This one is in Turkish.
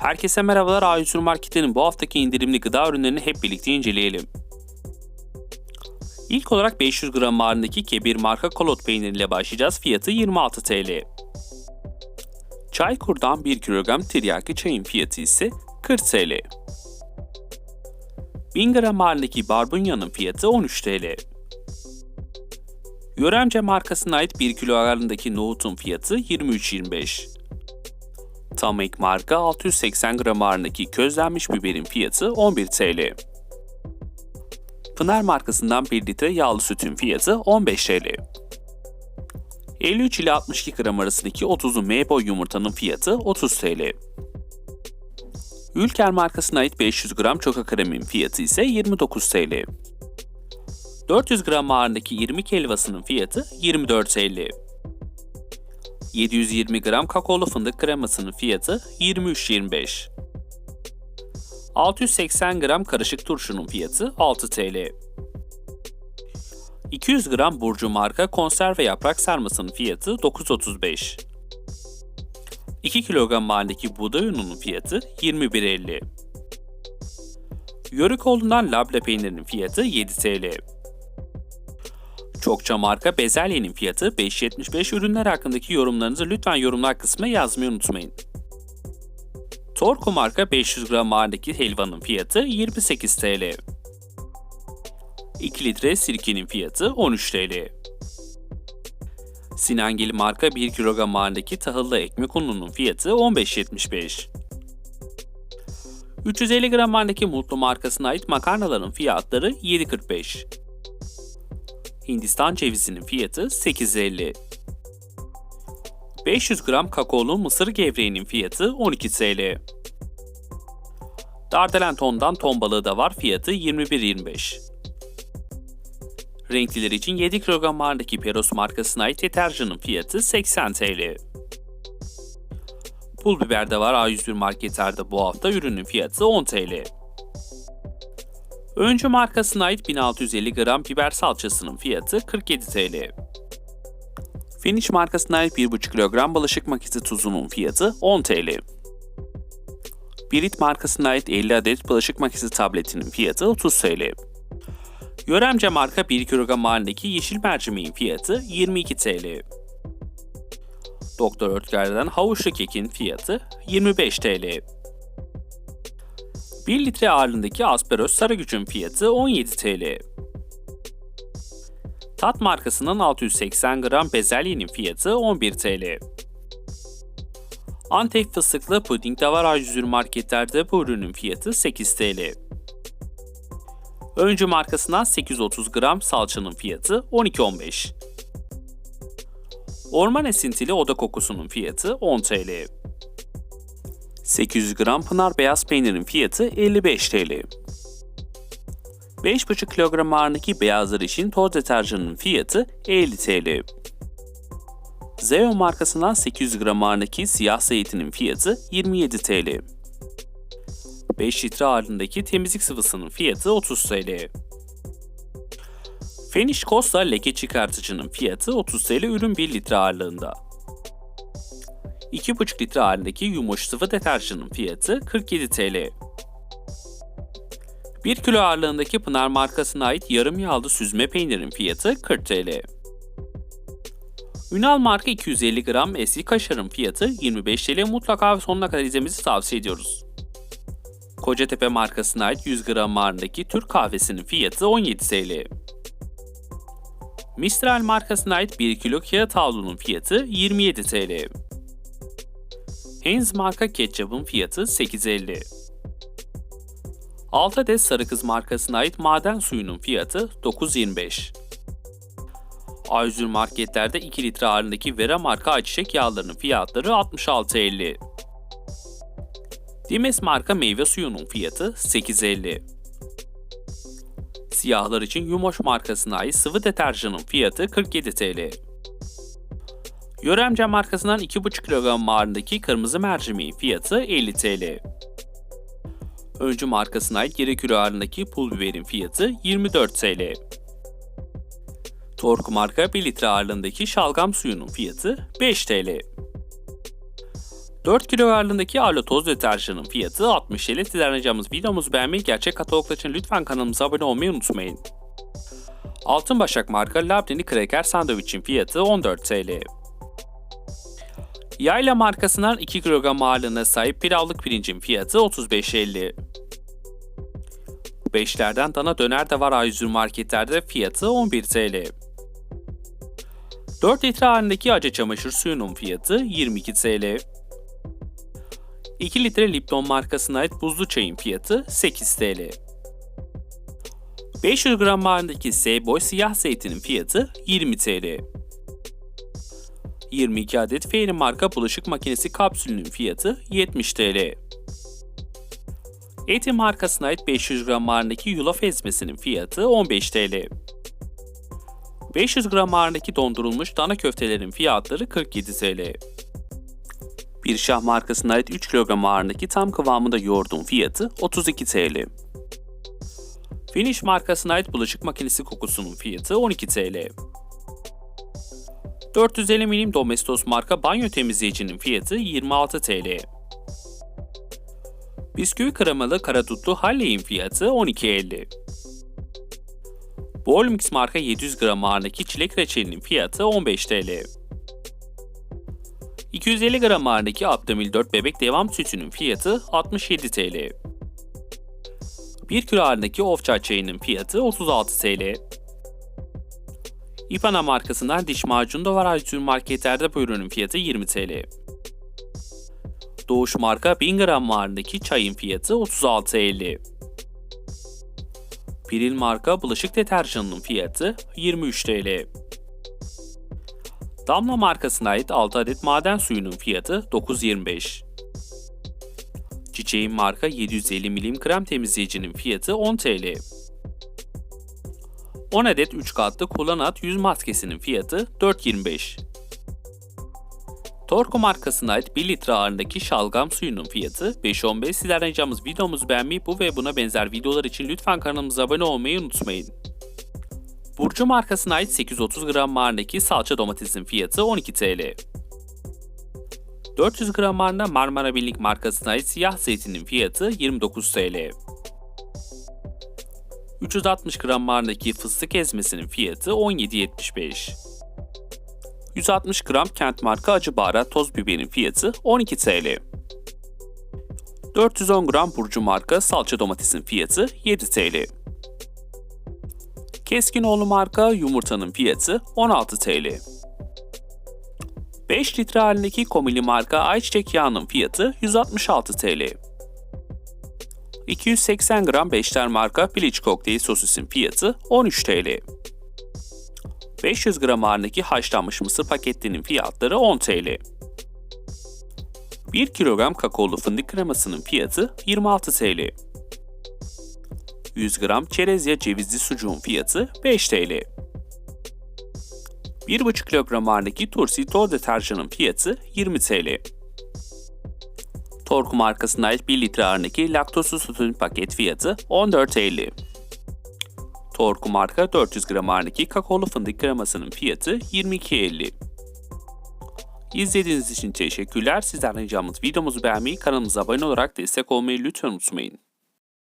Herkese merhabalar A100 Market'in bu haftaki indirimli gıda ürünlerini hep birlikte inceleyelim. İlk olarak 500 gram ağırlığındaki Kebir marka kolot peyniriyle başlayacağız. Fiyatı 26 TL. Çaykur'dan 1 kilogram tiryaki çayın fiyatı ise 40 TL. 1000 gram ağırlığındaki barbunya'nın fiyatı 13 TL. Yöremce markasına ait 1 kilo ağırlığındaki nohutun fiyatı 23.25. Tam marka 680 gram ağırlığındaki közlenmiş biberin fiyatı 11 TL. Pınar markasından 1 litre yağlı sütün fiyatı 15 TL. 53 ile 62 gram arasındaki 30'lu M boy yumurtanın fiyatı 30 TL. Ülker markasına ait 500 gram çoka kremin fiyatı ise 29 TL. 400 gram ağırlığındaki 20 helvasının fiyatı 24 TL. 720 gram kakaolu fındık kremasının fiyatı 23.25. 680 gram karışık turşunun fiyatı 6 TL. 200 gram Burcu marka konserve yaprak sarmasının fiyatı 9.35. 2 kilogram halindeki buğday ununun fiyatı 21.50. Yörükoğlu'ndan labne peynirinin fiyatı 7 TL. Çokça marka bezelyenin fiyatı 5.75 ürünler hakkındaki yorumlarınızı lütfen yorumlar kısmına yazmayı unutmayın. Torku marka 500 gram ağırlığındaki helvanın fiyatı 28 TL. 2 litre sirkenin fiyatı 13 TL. Sinangil marka 1 kilogram ağırlığındaki tahıllı ekmek ununun fiyatı 15.75. 350 gram ağırlığındaki Mutlu markasına ait makarnaların fiyatları 7.45. Hindistan cevizinin fiyatı 8.50. 500 gram kakaolu mısır gevreğinin fiyatı 12 TL. Dardelen tondan ton balığı da var fiyatı 21.25. Renkliler için 7 kilogram ağırlığındaki Peros markasına ait deterjanın fiyatı 80 TL. Pul biber de var A101 marketlerde bu hafta ürünün fiyatı 10 TL. Öncü markasına ait 1650 gram biber salçasının fiyatı 47 TL. Finish markasına ait 1,5 kilogram bulaşık makinesi tuzunun fiyatı 10 TL. Birit markasına ait 50 adet bulaşık makinesi tabletinin fiyatı 30 TL. Yöremce marka 1 kilogram halindeki yeşil mercimeğin fiyatı 22 TL. Doktor Ötker'den havuçlu kekin fiyatı 25 TL. 1 litre ağırlığındaki Asperos Sarıgüç'ün fiyatı 17 TL. Tat markasının 680 gram bezelyenin fiyatı 11 TL. Antep fıstıklı puding de var A101 marketlerde bu ürünün fiyatı 8 TL. Öncü markasından 830 gram salçanın fiyatı 12.15. Orman esintili oda kokusunun fiyatı 10 TL. 800 gram pınar beyaz peynirin fiyatı 55 TL. 5,5 kilogram ağırlığındaki beyazlar için toz deterjanının fiyatı 50 TL. Zeo markasından 800 gram ağırlığındaki siyah zeytinin fiyatı 27 TL. 5 litre ağırlığındaki temizlik sıvısının fiyatı 30 TL. Finish Costa leke çıkartıcının fiyatı 30 TL ürün 1 litre ağırlığında. 2,5 litre halindeki yumuş sıvı deterjanın fiyatı 47 TL. 1 kilo ağırlığındaki Pınar markasına ait yarım yağlı süzme peynirin fiyatı 40 TL. Ünal marka 250 gram eski kaşarın fiyatı 25 TL mutlaka sonuna kadar izlemenizi tavsiye ediyoruz. Kocatepe markasına ait 100 gram ağırlığındaki Türk kahvesinin fiyatı 17 TL. Mistral markasına ait 1 kilo kağıt havlunun fiyatı 27 TL. Heinz marka ketçapın fiyatı 8.50. 6 adet Sarı Kız markasına ait maden suyunun fiyatı 9.25. A101 marketlerde 2 litre ağırlığındaki Vera marka ayçiçek yağlarının fiyatları 66.50. Dimes marka meyve suyunun fiyatı 8.50. Siyahlar için Yumoş markasına ait sıvı deterjanın fiyatı 47 TL. Yöremce markasından 2,5 kilogram ağırlığındaki kırmızı mercimeğin fiyatı 50 TL. Öncü markasına ait yarı kilo ağırlığındaki pul biberin fiyatı 24 TL. Tork marka 1 litre ağırlığındaki şalgam suyunun fiyatı 5 TL. 4 kilo ağırlığındaki Arlo toz deterjanın fiyatı 60 TL. Ricamız videomuzu beğenmeyi, gerçek kataloglar için lütfen kanalımıza abone olmayı unutmayın. Altın Başak marka Labneli Kraker sandviçin fiyatı 14 TL. Yayla markasından 2 kilogram ağırlığına sahip pilavlık pirincin fiyatı 35.50. Beşlerden dana döner de var A101 marketlerde fiyatı 11 TL. 4 litre halindeki acı çamaşır suyunun fiyatı 22 TL. 2 litre Lipton markasına ait buzlu çayın fiyatı 8 TL. 500 gram halindeki Seyboy siyah zeytinin fiyatı 20 TL. 22 adet Fairy marka bulaşık makinesi kapsülünün fiyatı 70 TL. Eti markasına ait 500 gram ağırlığındaki yulaf ezmesinin fiyatı 15 TL. 500 gram ağırlığındaki dondurulmuş dana köftelerin fiyatları 47 TL. Bir şah markasına ait 3 kilogram ağırlığındaki tam kıvamında yoğurdun fiyatı 32 TL. Finish markasına ait bulaşık makinesi kokusunun fiyatı 12 TL. 450 milim Domestos marka banyo temizleyicinin fiyatı 26 TL. Bisküvi kremalı karadutlu Halley'in fiyatı 12.50. Bolmix marka 700 gram ağırlığındaki çilek reçelinin fiyatı 15 TL. 250 gram ağırlığındaki Abdamil 4 bebek devam sütünün fiyatı 67 TL. 1 kilo ağırlığındaki Ofça çayının fiyatı 36 TL. İpana markasından diş macunu da var Ajdur marketlerde bu ürünün fiyatı 20 TL. Doğuş marka 1000 gram ağırlığındaki çayın fiyatı 36.50. Piril marka bulaşık deterjanının fiyatı 23 TL. Damla markasına ait 6 adet maden suyunun fiyatı 9.25. Çiçeğin marka 750 milim krem temizleyicinin fiyatı 10 TL. 10 adet 3 katlı kullanat yüz maskesinin fiyatı 4.25. Torku markasına ait 1 litre ağırlığındaki şalgam suyunun fiyatı 5.15. Sizlerden ricamız videomuzu beğenmeyi bu ve buna benzer videolar için lütfen kanalımıza abone olmayı unutmayın. Burcu markasına ait 830 gram ağırlığındaki salça domatesin fiyatı 12 TL. 400 gram ağırlığında Marmara Birlik markasına ait siyah zeytinin fiyatı 29 TL. 360 gram ağırlığındaki fıstık ezmesinin fiyatı 17.75. 160 gram kent marka acı baharat toz biberin fiyatı 12 TL. 410 gram burcu marka salça domatesin fiyatı 7 TL. Keskinoğlu marka yumurtanın fiyatı 16 TL. 5 litre halindeki komili marka ayçiçek yağının fiyatı 166 TL. 280 gram Beşler marka piliç kokteyl sosisin fiyatı 13 TL. 500 gram ağırlığındaki haşlanmış mısır paketlerinin fiyatları 10 TL. 1 kilogram kakaolu fındık kremasının fiyatı 26 TL. 100 gram çerez ya cevizli sucuğun fiyatı 5 TL. 1,5 kilogram ağırlığındaki Tursi toz deterjanın fiyatı 20 TL. Torku markasına ait 1 litre ağırlığındaki laktozsuz sütün paket fiyatı 14.50. Torku marka 400 gram ağırlığındaki kakaolu fındık kremasının fiyatı 22.50. İzlediğiniz için teşekkürler. Sizden ricamız videomuzu beğenmeyi, kanalımıza abone olarak destek olmayı lütfen unutmayın.